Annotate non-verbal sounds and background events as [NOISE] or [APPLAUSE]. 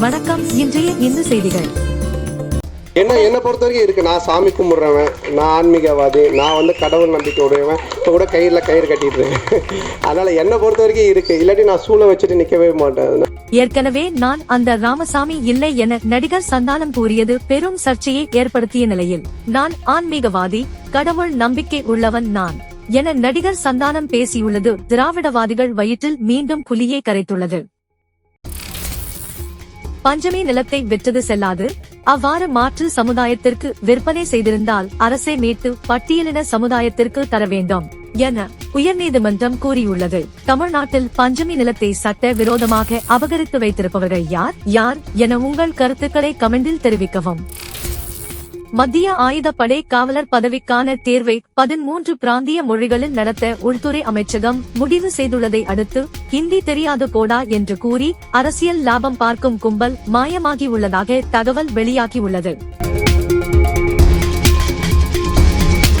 வணக்கம் இன்றைய இந்து செய்திகள்? என்ன என்னை பொறுத்த வரைக்கும் இருக்கு. நான் சாமி கும்பிட்றவன் நான் ஆன்மீகவாதி நான் வந்து கடவுள் நம்பிக்கை உடையவன். இப்போ கூட கயிறில் கயிறு கட்டிட்டு இருக்கேன். [LAUGHS] அதனால என்னை பொறுத்த வரைக்கும் இருக்கு. இல்லாட்டி நான் சூளை வச்சுட்டு நிற்கவே மாட்டேன். ஏற்கனவே நான் அந்த ராமசாமி இல்லை என நடிகர் சந்தானம் கூறியது பெரும் சர்ச்சையை ஏற்படுத்திய நிலையில் நான் ஆன்மீகவாதி கடவுள் நம்பிக்கை உள்ளவன் நான் என நடிகர் சந்தானம் பேசியுள்ளது. திராவிடவாதிகள் வயிற்றில் மீண்டும் புலியை கரைத்துள்ளது. பஞ்சமி நிலத்தை விற்றது செல்லாது. அவ்வாறு மாற்று சமுதாயத்திற்கு விற்பனை செய்திருந்தால் அரசை மீட்டு பட்டியலின சமுதாயத்திற்கு தர வேண்டும் என உயர்நீதிமன்றம் கூறியுள்ளது. தமிழ்நாட்டில் பஞ்சமி நிலத்தை சட்ட விரோதமாக அபகரித்து வைத்திருப்பவர்கள் யார்? யார்? என உங்கள் கருத்துக்களை கமெண்டில் தெரிவிக்கவும். மத்திய ஆயுதப்படை காவலர் பதவிக்கான தேர்வை பதிமூன்று பிராந்திய மொழிகளில் நடத்த உள்துறை அமைச்சகம் முடிவு செய்துள்ளதை அடுத்து ஹிந்தி தெரியாது போடா என்று கூறி அரசியல் லாபம் பார்க்கும் கும்பல் மாயமாகியுள்ளதாக தகவல் வெளியாகியுள்ளது.